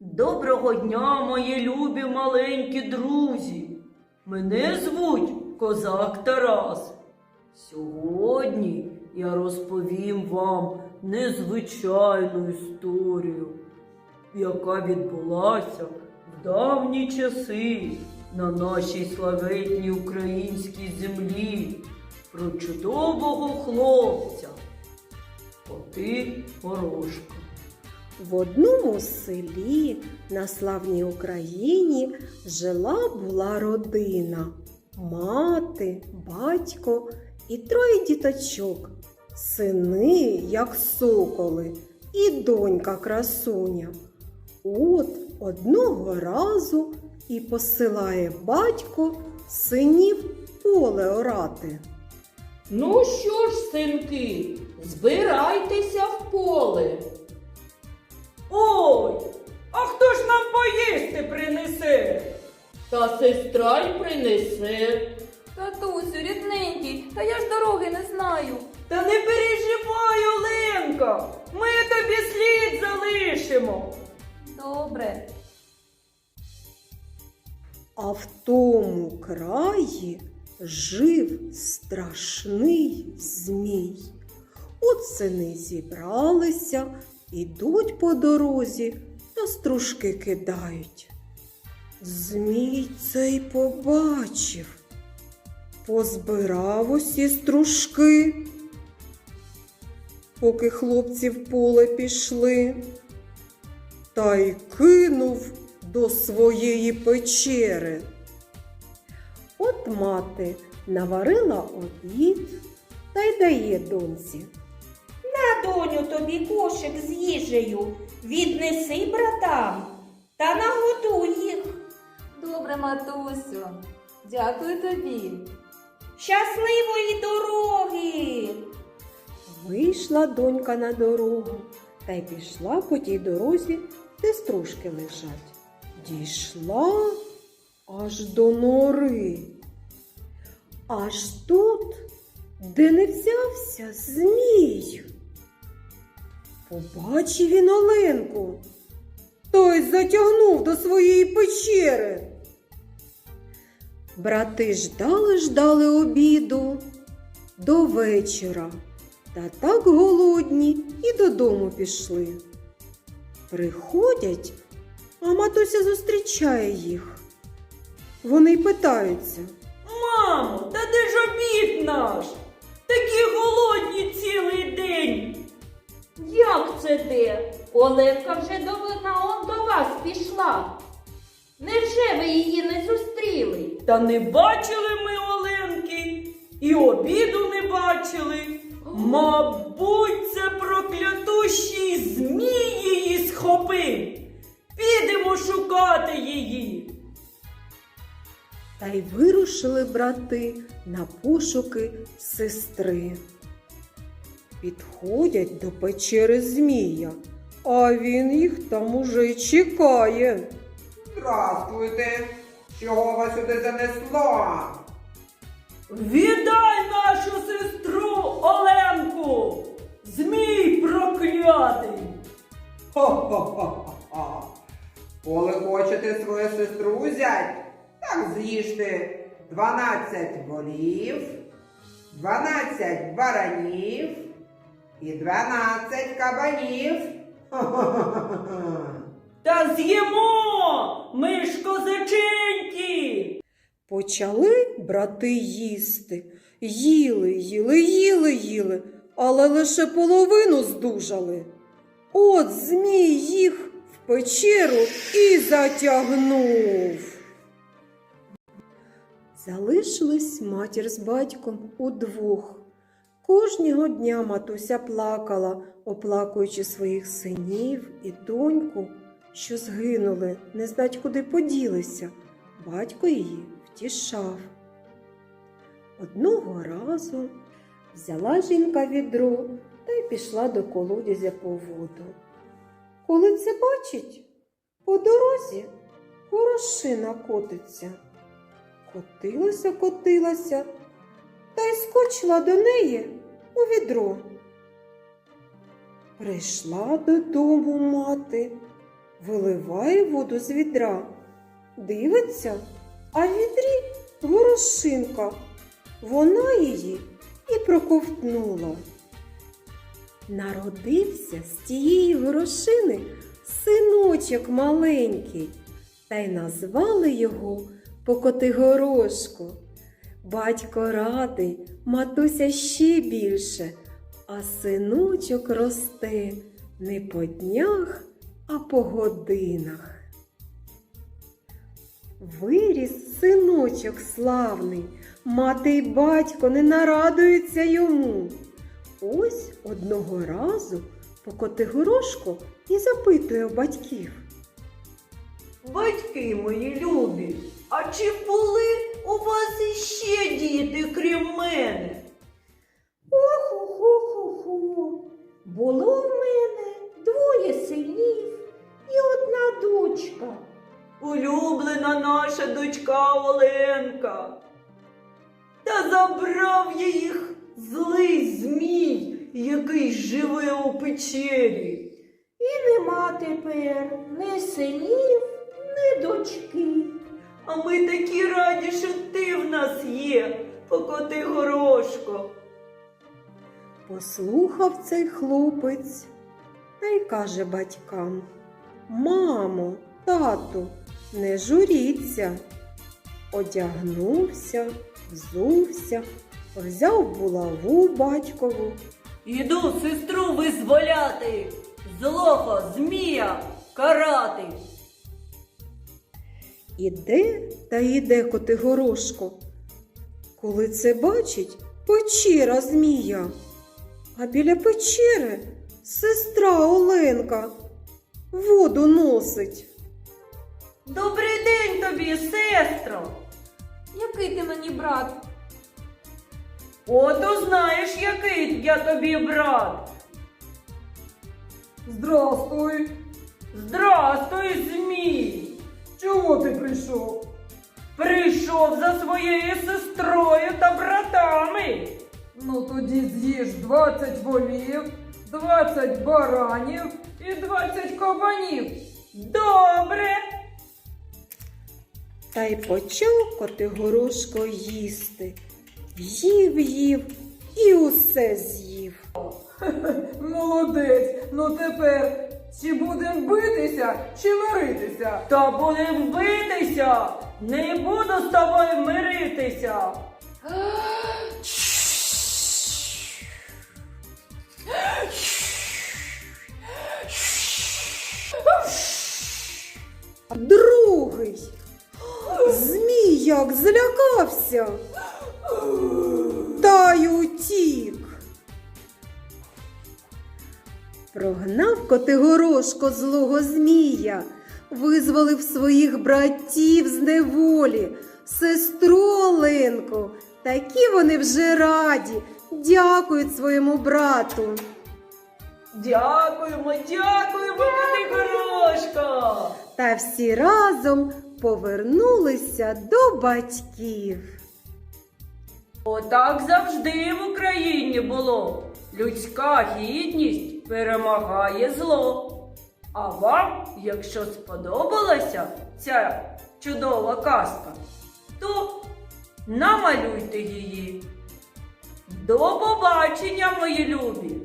Доброго дня, мої любі маленькі друзі. Мене звуть Козак Тарас. Сьогодні я розповім вам незвичайну історію, яка відбулася в давні часи на нашій славетній українській землі про чудового хлопця. Коти Горошка. В одному селі на славній Україні жила була родина, мати, батько і троє діточок, сини, як соколи, і донька красуня. От одного разу і посилає батько синів поле орати. Ну що ж, синки, збирайтеся в поле. Ой, а хто ж нам поїсти принесе? Та сестра й принесе. Татусю, рідненький, та я ж дороги не знаю. Та не переживай, Оленка, ми тобі слід залишимо. Добре. А в тому краї жив страшний змій. От сини зібралися, ідуть по дорозі та стружки кидають. Змій цей побачив, позбирав усі стружки, поки хлопці в поле пішли, та й кинув до своєї печери. От мати наварила обід та й дає доньці. На доню тобі кошик з їжею. Віднеси братам та нагодуй їх. Добре, матусю. Дякую тобі. Щасливої дороги! Вийшла донька на дорогу та й пішла по тій дорозі, де стружки лежать. Дійшла аж до нори. Аж тут, де не взявся змій. Побачив він Оленку, той затягнув до своєї печери. Брати ждали, ждали обіду до вечора. Та так голодні і додому пішли. Приходять, а матуся зустрічає їх. Вони питаються. Мамо, та де ж обід наш? Такі голодні цілий день. Як це де? Оленка вже до, на, до вас пішла. Невже ви її не зустріли? Та не бачили ми Оленки, і обіду не бачили. Мабуть, це проклятущий змій її схопив. Підемо шукати її. Та й вирушили брати на пошуки сестри. Підходять до печери Змія, а він їх там уже й чекає. Здравствуйте! Чого вас сюди занесло? Віддай нашу сестру Оленку. Змій проклятий. Хо-хо-хо-хо! Коли хочете свою сестру взять, так з'їжте 12 волів, 12 баранів і 12 кабанів. Та з'їмо, ми ж козаченьки. Почали брати їсти. Їли, їли, їли, їли, але лише половину здужали. От Змій їх в печеру і затягнув. Залишились матір з батьком удвох. Кожного дня матуся плакала, оплакуючи своїх синів і доньку, що згинули, не знать, куди поділися. Батько її втішав. Одного разу взяла жінка відро та й пішла до колодязя по воду. Коли це бачить, по дорозі горошина котиться. Котилася, котилася та й скочила до неї у відро. Прийшла додому мати, виливає воду з відра. Дивиться, а в відрі горошинка. Вона її і проковтнула. Народився з тієї горошини синочок маленький, та й назвали його Покотигорошко. Батько радий, матуся ще більше, а синочок росте не по днях, а по годинах. Виріс синочок славний, мати й батько не нарадуються йому. Ось одного разу Покотигорошко і запитує у батьків. Батьки мої любі, а чи були у вас іще діти, крім мене? Ху-ху-ху-ху. Було в мене двоє синів і одна дочка. Улюблена наша дочка Оленка. Та забрав їх злий змій, який живе у печері. І нема тепер ні синів, ні дочки. А ми такі раді, що ти в нас є, покоти горошко. Послухав цей хлопець та й каже батькам: Мамо, тату, не журіться. Одягнувся, взувся, взяв булаву батькову, Іду сестру визволяти, злого змія карати. Іде та йде Котигорошко. Коли це бачить, печера змія. А біля печери сестра Оленка воду носить. Добрий день тобі, сестро. Який ти мені брат? Ото знаєш, який я тобі брат. Здрастуй! Здрастуй, змій. Прийшов? Прийшов за своєю сестрою та братами. Ну тоді з'їж 20 волів, 20 баранів і 20 кабанів. Добре. Та й почав Котигорошко їсти. Їв, їв і усе з'їв. Молодець! Ну тепер чи будемо битися, чи миритися? Та будем битися. Не буду з тобою миритися. Другий. Змій як злякався. Прогнав Котигорошко злого змія, визволив своїх братів з неволі, сестру Оленку. Такі вони вже раді, дякують своєму брату. Дякуємо, дякуємо, коти горошко. Та всі разом повернулися до батьків. Отак завжди в Україні було. Людська гідність перемагає зло. А вам, якщо сподобалася ця чудова казка, то намалюйте її. До побачення, мої любі!